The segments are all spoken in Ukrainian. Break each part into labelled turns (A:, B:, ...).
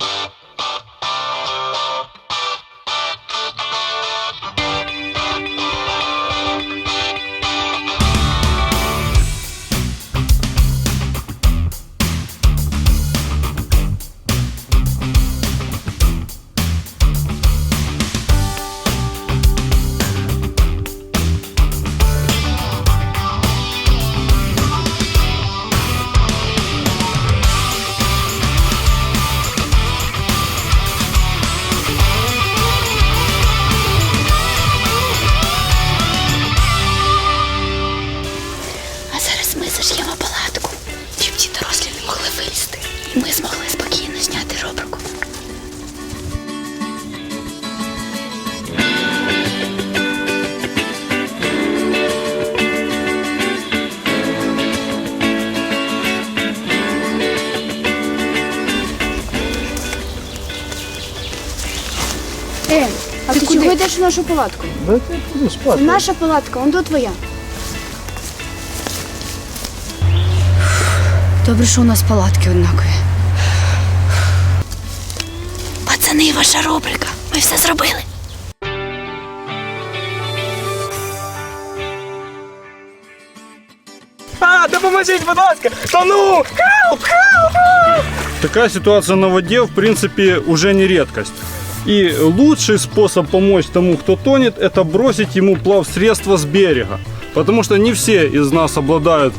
A: Thank you.
B: Е, а ти, чого йдеш в нашу палатку?
C: Да я буду спать.
B: Це наша палатка, он до твоя. Добре, що у нас палатки однакові.
A: Пацани, ваша рубрика. Ми все зробили.
D: А, допоможіть, будь ласка! Тону! Хелп! Хелп!
C: Такая ситуация на воде, в принципе, уже не редкость. И лучший способ помочь тому, кто тонет, это бросить ему плавсредство с берега. Потому что не все из нас обладают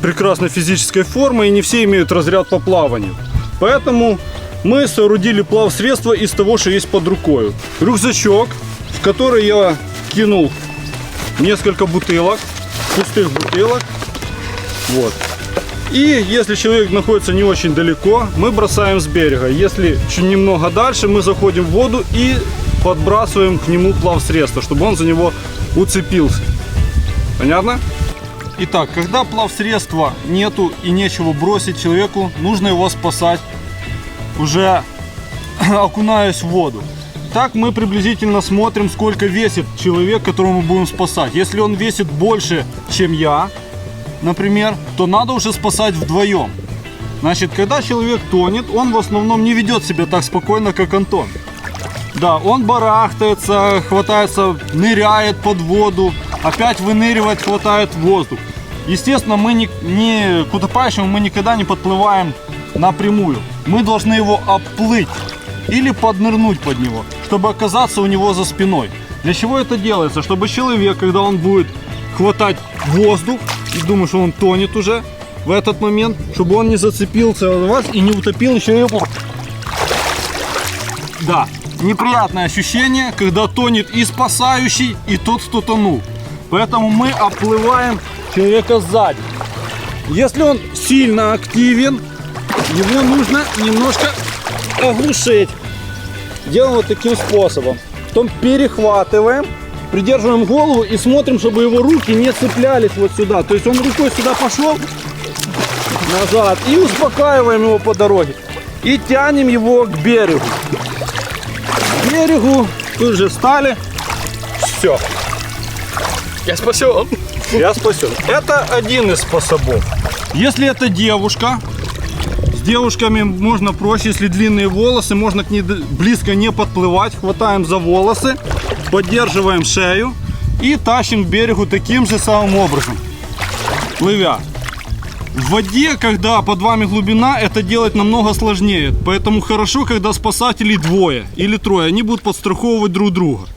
C: прекрасной физической формой и не все имеют разряд по плаванию. Поэтому мы соорудили плавсредство из того, что есть под рукой. Рюкзачок, в который я кинул несколько бутылок, пустых бутылок. Вот. И если человек находится не очень далеко, мы бросаем с берега. Если чуть немного дальше, мы заходим в воду и подбрасываем к нему плавсредство, чтобы он за него уцепился. Понятно? Итак, когда плавсредства нету и нечего бросить человеку, нужно его спасать, уже окунаясь в воду. Так мы приблизительно смотрим, сколько весит человек, которого мы будем спасать. Если он весит больше, чем я, например, то надо уже спасать вдвоем. Значит, когда человек тонет, он в основном не ведет себя так спокойно, как Антон. Да, он барахтается, хватается, ныряет под воду, опять выныривает, хватает воздух. Естественно, мы не, не к утопающему мы никогда не подплываем напрямую. Мы должны его оплыть или поднырнуть под него, чтобы оказаться у него за спиной. Для чего это делается? Чтобы человек, когда он будет хватать воздух и думает, что он тонет уже в этот момент, чтобы он не зацепился за вас и не утопил человеку. Да, неприятное ощущение, когда тонет и спасающий, и тот, кто тонул. Поэтому мы оплываем человека сзади. Если он сильно активен, его нужно немножко оглушить. Делаем вот таким способом. Потом перехватываем, придерживаем голову и смотрим, чтобы его руки не цеплялись вот сюда. То есть он рукой сюда пошел, назад, и успокаиваем его по дороге. И тянем его к берегу. К берегу, тут же встали. Все,
D: Я спасен!
C: я спасен. Это один из способов. Если это девушка, с девушками можно проще, если длинные волосы, можно к ней близко не подплывать. Хватаем за волосы, поддерживаем шею и тащим к берегу таким же самым образом, плывя. В воде, когда под вами глубина, это делать намного сложнее. Поэтому хорошо, когда спасателей двое или трое. Они будут подстраховывать друг друга.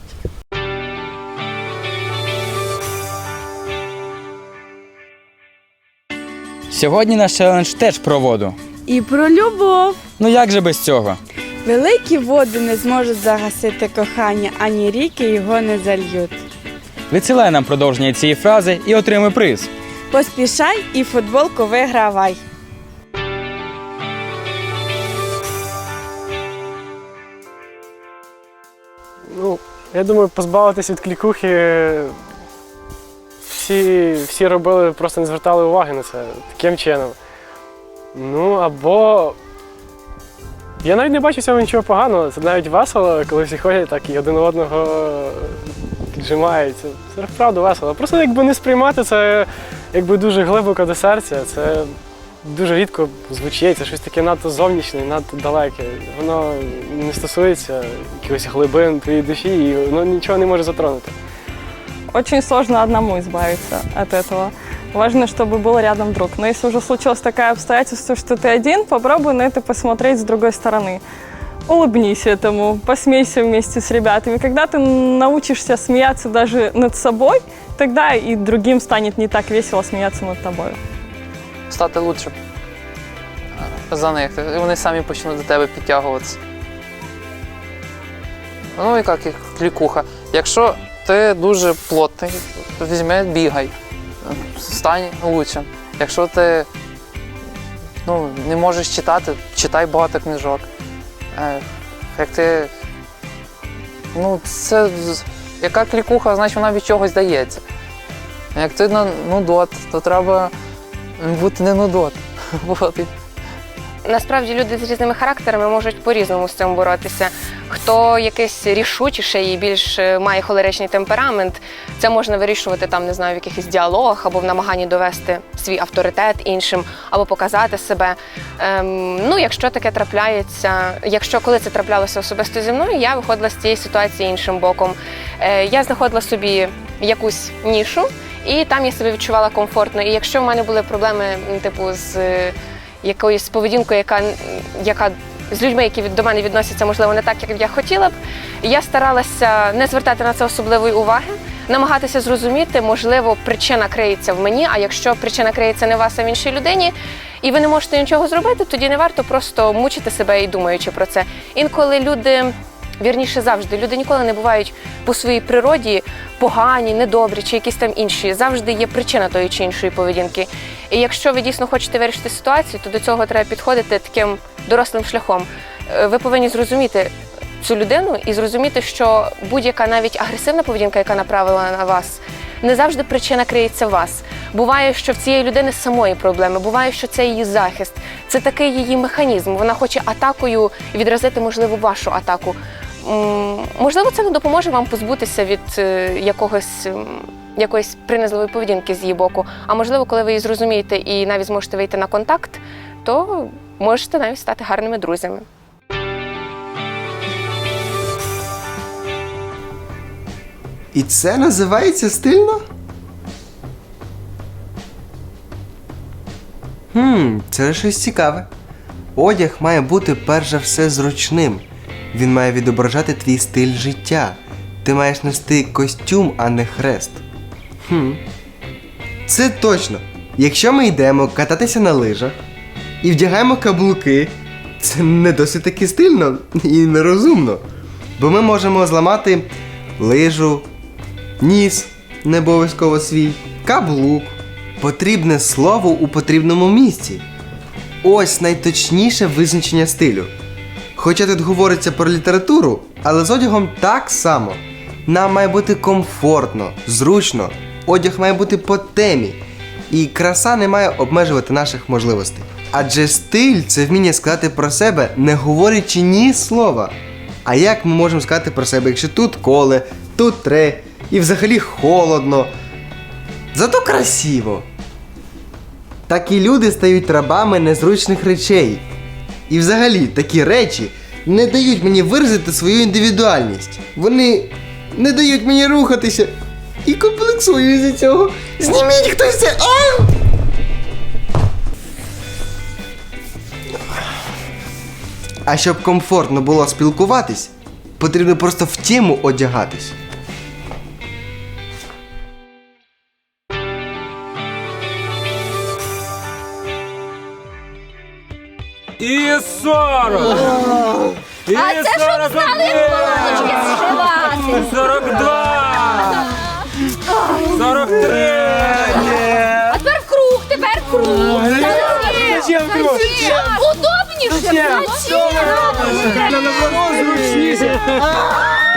E: Сьогодні наш челендж теж про воду.
F: І про любов.
E: Ну як же без цього?
F: Великі води не зможуть загасити кохання, ані ріки його не зальють.
E: Відсилай нам продовження цієї фрази і отримай приз.
F: Поспішай і футболку вигравай.
G: Ну, я думаю, позбавитись від клікухи всі, всі робили, просто не звертали уваги на це таким чином. Ну, або. Я навіть не бачу в цьому нічого поганого. Це навіть весело, коли всі ходять так і один одного піджимаються. Це вправду весело. Просто якби не сприймати це якби дуже глибоко до серця. Це дуже рідко звучить, це щось таке надто зовнішнє, надто далеке. Воно не стосується якихось глибин твоєї душі, і воно нічого не може затронути.
H: Очень сложно одному избавиться от этого. Важно, чтобы был рядом друг. Но если уже случилось такое обстоятельство, что ты один, попробуй на это посмотреть с другой стороны. Улыбнись этому, посмейся вместе с ребятами. Когда ты научишься смеяться даже над собой, тогда и другим станет не так весело смеяться над тобой.
I: стати лучшим за них. І вони самі почнуть до тебе підтягуватися. Ну і як, як клікуха. Якщо ти дуже плотний, то візьми, бігай, стань лучшим. Якщо ти ну, не можеш читати, читай багато книжок. Е, Як ти. Ну, це яка клікуха, значить вона від чогось дається. Як ти на нудот, то треба бути не нудот.
J: Насправді люди з різними характерами можуть по-різному з цим боротися. Хто якийсь рішучіший і більш е, має холеричний темперамент, це можна вирішувати там, не знаю, в якихось діалогах або в намаганні довести свій авторитет іншим, або показати себе. Ем, ну, якщо таке трапляється, якщо коли це траплялося особисто зі мною, я виходила з цієї ситуації іншим боком. Е, я знаходила собі якусь нішу, і там я себе відчувала комфортно. І якщо в мене були проблеми, типу, з е, якоюсь поведінкою, яка, яка з людьми, які до мене відносяться, можливо, не так, як я хотіла б. Я старалася не звертати на це особливої уваги, намагатися зрозуміти, можливо, причина криється в мені. А якщо причина криється не в вас, а в іншій людині, і ви не можете нічого зробити, тоді не варто просто мучити себе і думаючи про це. Інколи люди. Вірніше завжди люди ніколи не бувають по своїй природі погані, недобрі чи якісь там інші. Завжди є причина тої чи іншої поведінки. І якщо ви дійсно хочете вирішити ситуацію, то до цього треба підходити таким дорослим шляхом. Е, Ви повинні зрозуміти цю людину і зрозуміти, що будь-яка навіть агресивна поведінка, яка направила на вас, не завжди причина криється в вас. Буває, що в цієї людини самої проблеми, буває, що це її захист, це такий її механізм. Вона хоче атакою відразити, можливо, вашу атаку. Можливо, це допоможе вам позбутися від е, якогось. Якоїсь принизливої поведінки з її боку. А можливо, коли ви її зрозумієте і навіть зможете вийти на контакт, то можете навіть стати гарними друзями.
K: І це називається стильно? Хм, це щось цікаве. Одяг має бути перш за все зручним. Він має відображати твій стиль життя. Ти маєш нести костюм, а не хрест. Хм. Це точно. Якщо ми йдемо кататися на лижах і вдягаємо каблуки, це не досить таки стильно і нерозумно. Бо ми можемо зламати лижу, ніс, не обов'язково свій, каблук. Потрібне слово у потрібному місці. Ось найточніше визначення стилю. Хоча тут говориться про літературу, але з одягом так само. Нам має бути комфортно, зручно, одяг має бути по темі. І краса не має обмежувати наших можливостей. Адже стиль це вміння сказати про себе, не говорячи ні слова. А як ми можемо сказати про себе, якщо тут коле, тут тре, і взагалі холодно. Зато красиво. Такі люди стають рабами незручних речей. І взагалі такі речі не дають мені виразити свою індивідуальність. Вони не дають мені рухатися. І комплексую за цього. Зніміть хтось це. А! А щоб комфортно було спілкуватись, потрібно просто в тему одягатись.
D: І 40! І
A: А це щоб знали, як полоночки зшивати.
D: 42! 43!
A: А тепер в круг, тепер в круг.
D: Зачем круг?
A: Удобніше. Зачем?
D: Удобніше. Зачем? Зачем? Зачем? Зачем? Зачем?